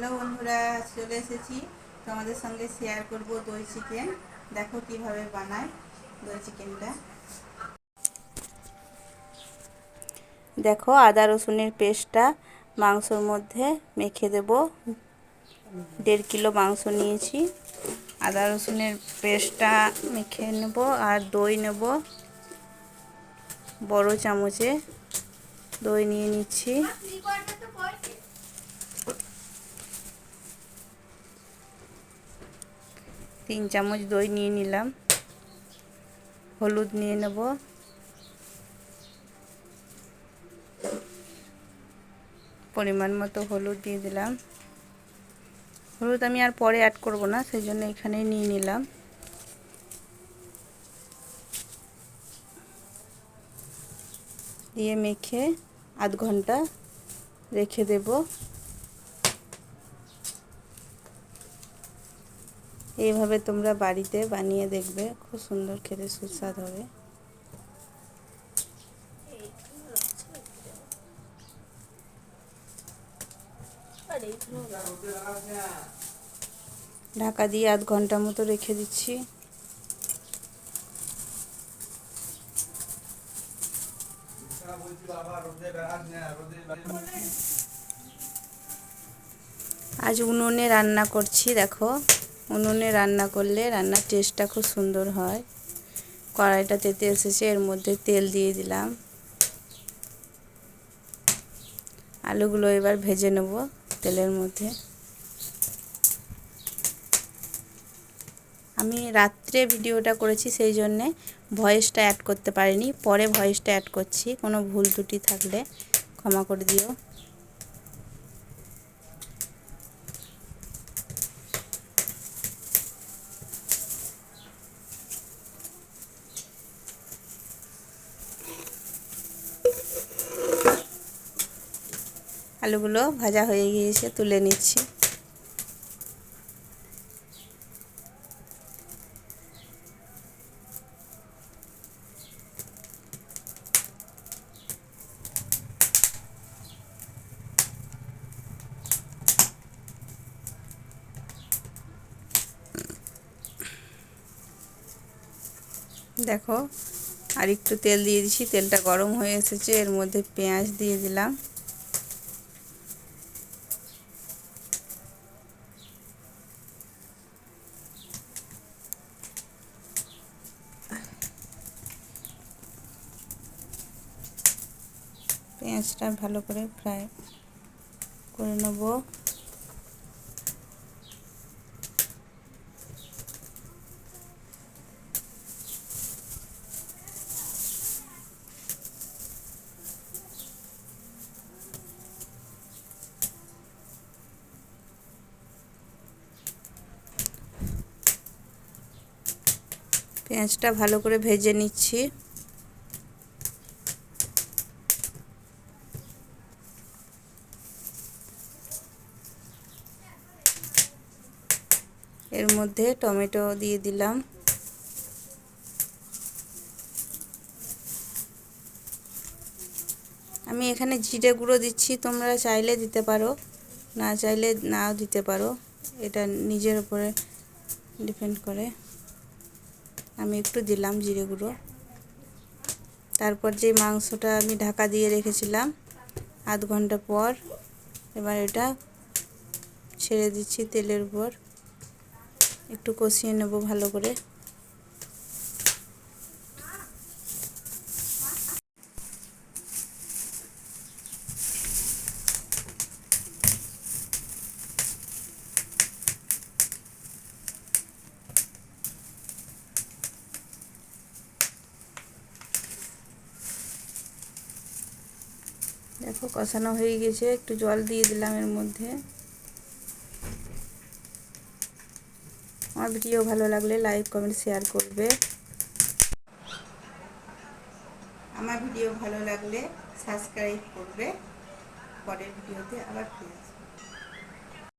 Hello বন্ধুরা, চলে এসেছি। তোমাদের সঙ্গে শেয়ার করব দই চিকেন দেখো কীভাবে বানায় দই চিকেনটা দেখো আদা রসুনের পেস্টটা মাংসর মধ্যে মেখে দেব। দেড় কিলো মাংস নিয়েছি। আদা রসুনের পেস্টটা মেখে নেব আর দই নেব। বড় চামচে দই নিয়ে নিচ্ছি। তিন চামচ দই নিয়ে নিলাম। হলুদ নিয়ে নেব। পরিমাণ মতো হলুদ দিয়ে দিলাম। হলুদ আমি আর পরে অ্যাড করব না সেই জন্য এখানেই নিয়ে নিলাম। দিয়ে মেখে আধ ঘণ্টা রেখে দেব। এইভাবে তোমরা বাড়িতে বানিয়ে দেখবে, খুব সুন্দর খেতে সুস্বাদ হবে। ঢাকা দিয়ে আধ ঘণ্টা মতো রেখে দিচ্ছি। আজ উনুনে রান্না করছি, দেখো। উনুনে রান্না করলে রান্নার টেস্টটা খুব সুন্দর হয়। কড়াইটা তেতে এসেছে এর মধ্যে তেল দিয়ে দিলাম। আলুগুলো এবার ভেজে নেব তেলের মধ্যে। আমি রাত্রে ভিডিওটা করেছি সেই জন্যে ভয়েসটা অ্যাড করতে পারিনি, পরে ভয়েসটা অ্যাড করছি, কোনো ভুল ত্রুটি থাকলে ক্ষমা করে দিও। আলুগুলো ভাজা হয়ে গিয়েছে, তুলে নিচ্ছি। দেখো আর একটু তেল দিয়ে দিছি তেলটা গরম হয়ে এসেছে, এর মধ্যে পেঁয়াজ দিয়ে দিলাম। পেঁয়াজটা ভালো করে ফ্রাই করে নেব। পেঁয়াজটা ভালো করে ভেজে নিচ্ছি। এর মধ্যে টমেটো দিয়ে দিলাম। আমি এখানে জিরে গুঁড়ো দিচ্ছি, তোমরা চাইলে দিতে পারো, না চাইলে নাও দিতে পারো। এটা নিজের উপরে ডিপেন্ড করে। আমি একটু দিলাম জিরে গুঁড়ো। তারপর যে মাংসটা আমি ঢাকা দিয়ে রেখেছিলাম, আধ ঘণ্টা পর এবার এটা ছেড়ে দিচ্ছি তেলের উপর। একটু কষিয়ে নেব ভালো করে। দেখো কষানো হয়ে গেছে, একটু জল দিয়ে দিলাম এর মধ্যে। আমার ভিডিও ভালো লাগলে লাইক, কমেন্ট, শেয়ার করবে। আমার ভিডিও ভালো লাগলে সাবস্ক্রাইব করবে। পরের ভিডিওতে আবার ফিরে